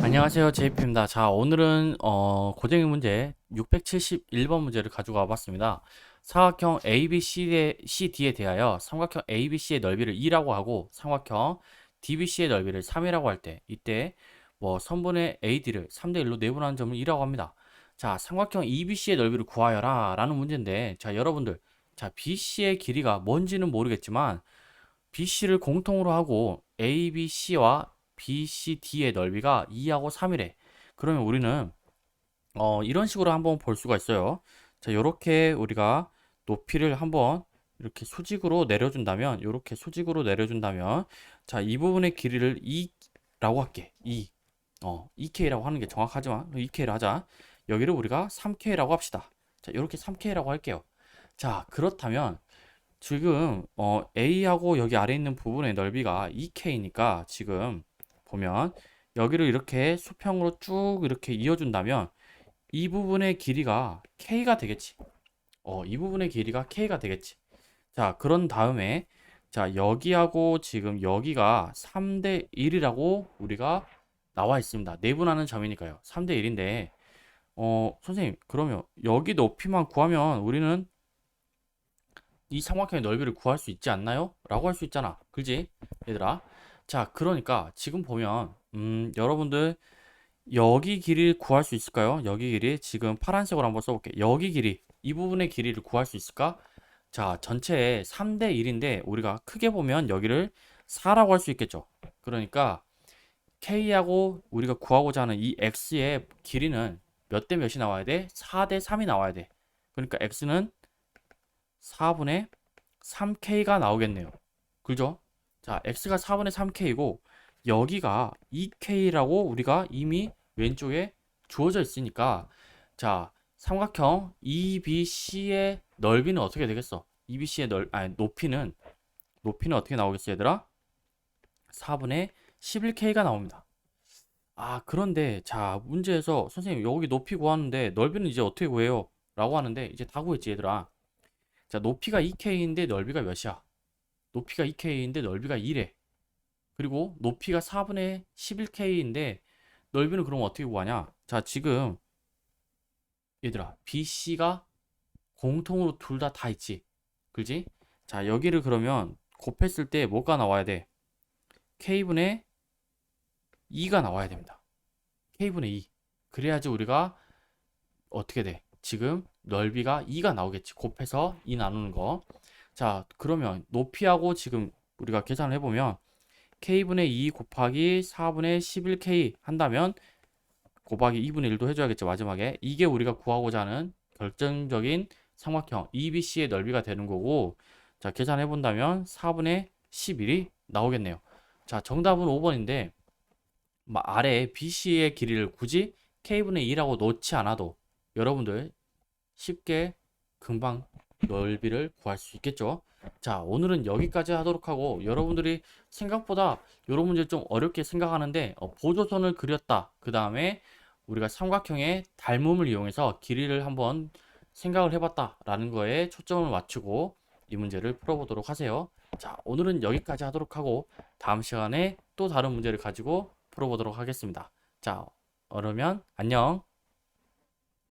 안녕하세요 JP입니다. 자 오늘은 어, 고정의 문제 671번 문제를 가지고 와봤습니다. 사각형 ABCD에 CD에 대하여 삼각형 ABC의 넓이를 2라고 하고 삼각형 DBC의 넓이를 3이라고 할 때 이때 뭐 선분의 AD를 3대 1로 내분하는 점을 2라고 합니다. 자 삼각형 EBC의 넓이를 구하여라 라는 문제인데 자 여러분들 자 BC의 길이가 뭔지는 모르겠지만 BC를 공통으로 하고 ABC와 BCD의 넓이가 2하고 3이래. 그러면 우리는 어, 이런 식으로 한번 볼 수가 있어요. 자, 이렇게 우리가 높이를 한번 이렇게 수직으로 내려준다면, 이렇게 수직으로 내려준다면, 자, 이 부분의 길이를 2라고 할게. 2. 어, 2K라고 하는 게 정확하지만 2K를 하자. 여기를 우리가 3K라고 합시다. 자, 이렇게 3K라고 할게요. 자, 그렇다면 지금 어, A하고 여기 아래 있는 부분의 넓이가 2K니까 지금 보면 여기를 이렇게 수평으로 쭉 이렇게 이어준다면 이 부분의 길이가 K가 되겠지. 어, 이 부분의 길이가 K가 되겠지. 자, 그런 다음에 자, 여기하고 지금 여기가 3대 1이라고 우리가 나와 있습니다. 내분하는 점이니까요. 3대 1인데 어, 선생님, 그러면 여기 높이만 구하면 우리는 이 삼각형의 넓이를 구할 수 있지 않나요? 라고 할 수 있잖아. 그지? 얘들아. 자, 그러니까 지금 보면 음, 여러분들 여기 길이를 구할 수 있을까요? 여기 길이 지금 파란색으로 한번 써볼게. 여기 길이 이 부분의 길이를 구할 수 있을까? 자, 전체에 3대 1인데 우리가 크게 보면 여기를 4라고 할 수 있겠죠. 그러니까 K하고 우리가 구하고자 하는 이 X의 길이는 몇 대 몇이 나와야 돼? 4대 3이 나와야 돼. 그러니까 X는 4분의 3K가 나오겠네요. 그죠? 자, X가 4분의 3K이고 여기가 2K라고 우리가 이미 왼쪽에 주어져 있으니까 자, 삼각형 EBC의 넓이는 어떻게 되겠어? EBC의 넓 아니 높이는 높이는 어떻게 나오겠어, 얘들아? 4분의 11K가 나옵니다. 아, 그런데 자, 문제에서 선생님 여기 높이 구하는데 넓이는 이제 어떻게 구해요? 라고 하는데 이제 다 구했지, 얘들아. 자, 높이가 2K인데 넓이가 몇이야? 높이가 2K인데 넓이가 2래. 그리고 높이가 4분의 11K인데 넓이는 그럼 어떻게 구하냐? 자, 지금 얘들아, BC가 공통으로 둘다다 있지. 그지? 자, 여기를 그러면 곱했을 때 뭐가 나와야 돼? K분의 2가 나와야 됩니다. K분의 2. 그래야지 우리가 어떻게 돼? 지금 넓이가 2가 나오겠지. 곱해서 2 나누는 거. 자, 그러면 높이하고 지금 우리가 계산을 해보면 K분의 2 곱하기 4분의 11K 한다면 곱하기 2분의 1도 해줘야겠죠. 마지막에. 이게 우리가 구하고자 하는 결정적인 삼각형 EBC의 넓이가 되는 거고 자, 계산해 본다면 4분의 11이 나오겠네요. 자, 정답은 5번인데 아래 BC의 길이를 굳이 K분의 2라고 놓지 않아도 여러분들 쉽게 금방 넓이를 구할 수 있겠죠. 자, 오늘은 여기까지 하도록 하고 여러분들이 생각보다 이런 문제 좀 어렵게 생각하는데 어, 보조선을 그렸다. 그 다음에 우리가 삼각형의 닮음을 이용해서 길이를 한번 생각을 해봤다라는 거에 초점을 맞추고 이 문제를 풀어보도록 하세요. 자, 오늘은 여기까지 하도록 하고 다음 시간에 또 다른 문제를 가지고 풀어보도록 하겠습니다. 자, 그러면 안녕.